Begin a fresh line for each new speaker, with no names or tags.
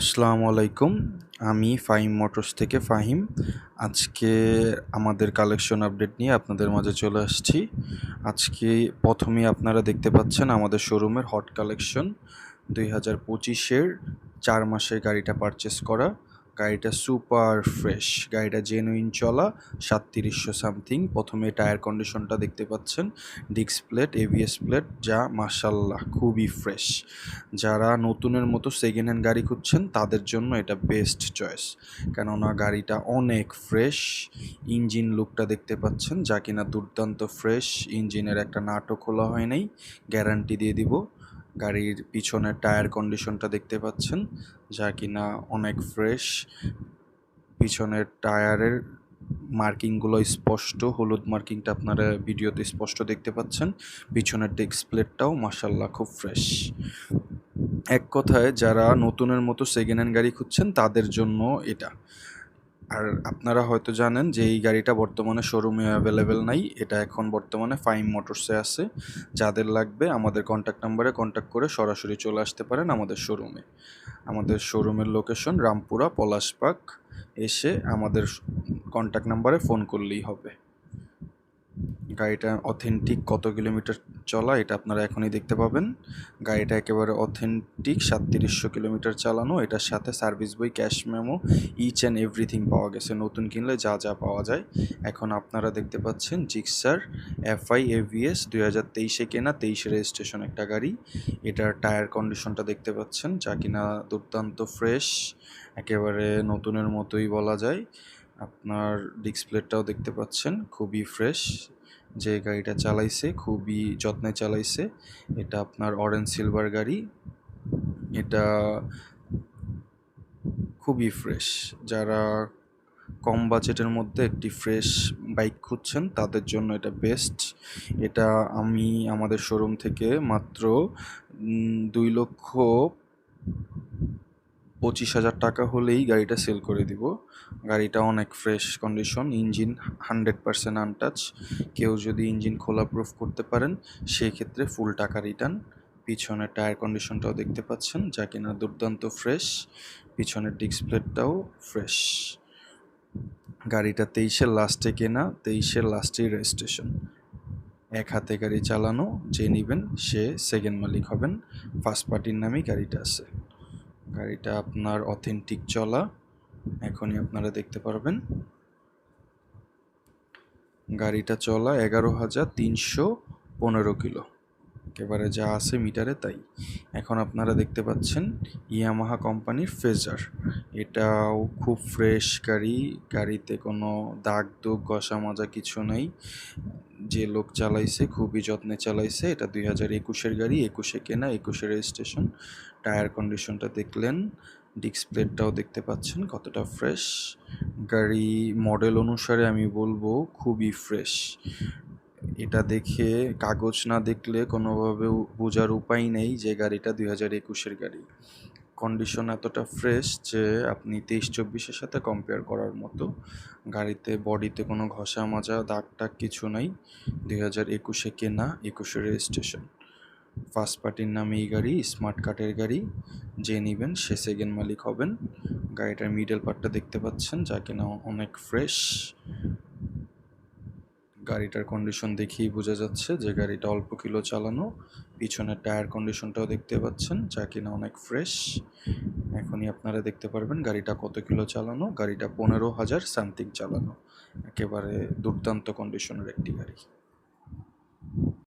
আসসালামু আলাইকুম। আমি ফাহিম মোটরস থেকে ফাহিম। আজকে আমাদের কালেকশন আপডেট নিয়ে আপনাদের মাঝে চলে আসছি। আজকে প্রথমেই আপনারা দেখতে পাচ্ছেন আমাদের শোরুমের হট কালেকশন। দুই হাজার পঁচিশের চার মাসের গাড়িটা পারচেস করা। গাড়িটা সুপার ফ্রেশ, গাড়িটা জেনুইন চলা, সাতত্রিশশো সামথিং। প্রথমে টায়ার কন্ডিশনটা দেখতে পাচ্ছেন ডিক্স প্লেট এভিএস প্লেট, যা মাসাল্লাহ খুবই ফ্রেশ। যারা নতুনের মতো সেকেন্ড হ্যান্ড গাড়ি খুঁজছেন, তাদের জন্য এটা বেস্ট চয়েস কেননা গাড়িটা অনেক ফ্রেশ, ইঞ্জিন লুকটা দেখতে পাচ্ছেন, যা কিনা দুর্দান্ত ফ্রেশ, ইঞ্জিনের একটা নাটও খোলা হয় নাই, গ্যারান্টি দিয়ে দিব। গাড়ির পিছনের টায়ার কন্ডিশনটা দেখতে পাচ্ছেন, যা কিনা অনেক ফ্রেশ। পিছনের টায়ারের মার্কিংগুলো স্পষ্ট, হলুদ মার্কিংটা আপনারা ভিডিওতে স্পষ্ট দেখতে পাচ্ছেন। পিছনের ডিস্ক প্লেটটাও মাসাল্লাহ খুব ফ্রেশ। এক কথায়, যারা নতুনের মতো সেকেন্ড হ্যান্ড গাড়ি খুঁজছেন, তাদের জন্য এটা। আর আপনারা হয়তো জানেন যে এই গাড়িটা বর্তমানে শোরুমে অ্যাভেলেবেল নাই। এটা এখন বর্তমানে ফাইম মোটরসে আছে। যাদের লাগবে আমাদের কন্ট্যাক্ট নাম্বারে কন্ট্যাক্ট করে সরাসরি চলে আসতে পারেন আমাদের শোরুমে আমাদের শোরুমের লোকেশন রামপুরা, পলাশপাক। এসে আমাদের কন্ট্যাক্ট নাম্বারে ফোন করলেই হবে। গাড়িটা অথেন্টিক কত কিলোমিটার চলা, এটা আপনারা এখনই দেখতে পাবেন। গাড়িটা একেবারে অথেন্টিক সাতত্রিশশো কিলোমিটার চালানো। এটার সাথে সার্ভিস বই cash memo each and everything পাওয়া গেছে। নতুন কিনলে যা যা পাওয়া যায়। এখন আপনারা দেখতে পাচ্ছেন জিক্সার এফআই এভিএস দুই হাজার তেইশে কেনা, তেইশে রেজিস্ট্রেশন একটা গাড়ি। এটার টায়ার কন্ডিশনটা দেখতে পাচ্ছেন। যা কিনা দুর্দান্ত ফ্রেশ একেবারে নতুনের মতোই বলা যায়। আপনার ডিসপ্লেটাও দেখতে পাচ্ছেন, খুবই ফ্রেশ যে গাড়িটা চালাইছে, খুবই যত্নে চালাইছে। এটা আপনার অরেঞ্জ সিলভার গাড়ি। এটা খুবই ফ্রেশ যারা কম বাজেটের মধ্যে একটি ফ্রেশ বাইক খুঁজছেন, তাদের জন্য এটা বেস্ট এটা আমি আমাদের শোরুম থেকে মাত্র দুই লক্ষ পঁচিশ হাজার টাকা হলেই গাড়িটা সেল করে দিব। গাড়িটা অনেক fresh condition engine hundred percent untouch কেউ যদি ইঞ্জিন খোলা প্রুফ করতে পারেন সেই ক্ষেত্রে ফুল টাকা রিটার্ন পিছনের টায়ার কন্ডিশনটাও দেখতে পাচ্ছেন, যা কিনা দুর্দান্ত ফ্রেশ পিছনের ডিসপ্লেটাও ফ্রেশ গাড়িটা তেইশের লাস্টে কেনা তেইশের লাস্টেই রেজিস্ট্রেশন এক হাতে গাড়ি চালানো, যে নেবেন, সে সেকেন্ড মালিক হবেন। ফার্স্ট পার্টির নামেই গাড়িটা আছে। গাড়িটা আপনার অথেন্টিক চলা। এখনই আপনারা দেখতে পারবেন। গাড়িটা চলা এগারো হাজার তিনশো পনেরো কিলো। একেবারে যা আছে মিটারে তাই। এখন আপনারা দেখতে পাচ্ছেন ইয়ামাহা কোম্পানির ফেজার। এটাও খুব ফ্রেশ গাড়ি। গাড়িতে কোনো দাগ দুগ ঘষা মাজা কিছু নেই। যে লোক চালাইছে, খুবই যত্নে চালাইছে, এটা দুই হাজার একুশের গাড়ি, একুশে কেনা, একুশে রেজিস্ট্রেশন। টায়ার কন্ডিশনটা দেখলেন ডিসপ্লেটাও দেখতে পাচ্ছেন, কতটা ফ্রেশ। গাড়ি মডেল অনুসারে আমি বলব, খুবই ফ্রেশ। এটা দেখে কাগজ না দেখলে কোনোভাবে বোঝার উপায় নেই যে গাড়িটা দুই হাজার একুশের গাড়ি। কন্ডিশন এতটা ফ্রেশ যে আপনি তেইশ চব্বিশের সাথে কম্পেয়ার করার মতো। গাড়িতে বডিতে কোনো ঘষা মাজা, দাগ টাগ কিছু নাই। দুই হাজার একুশে কেনা, একুশে রেজিস্ট্রেশন ফার্স্ট পার্টির নামে এই গাড়ি স্মার্ট কার্ডের গাড়ি। যে নেবেন, সে সেকেন্ড মালিক হবেন। গাড়িটার মিডল পার্টটা দেখতে পাচ্ছেন, যা কিনা অনেক ফ্রেশ গাড়িটার কন্ডিশন দেখেই বোঝা যাচ্ছে যে গাড়িটা অল্প কিলো চালানো। পিছনের টায়ার কন্ডিশনটাও দেখতে পাচ্ছেন, যা কিনা অনেক ফ্রেশ এখনই আপনারা দেখতে পারবেন গাড়িটা কত কিলো চালানো, গাড়িটা পনেরো হাজার সামথিং চালানো। একেবারে দুর্দান্ত কন্ডিশনের একটি গাড়ি।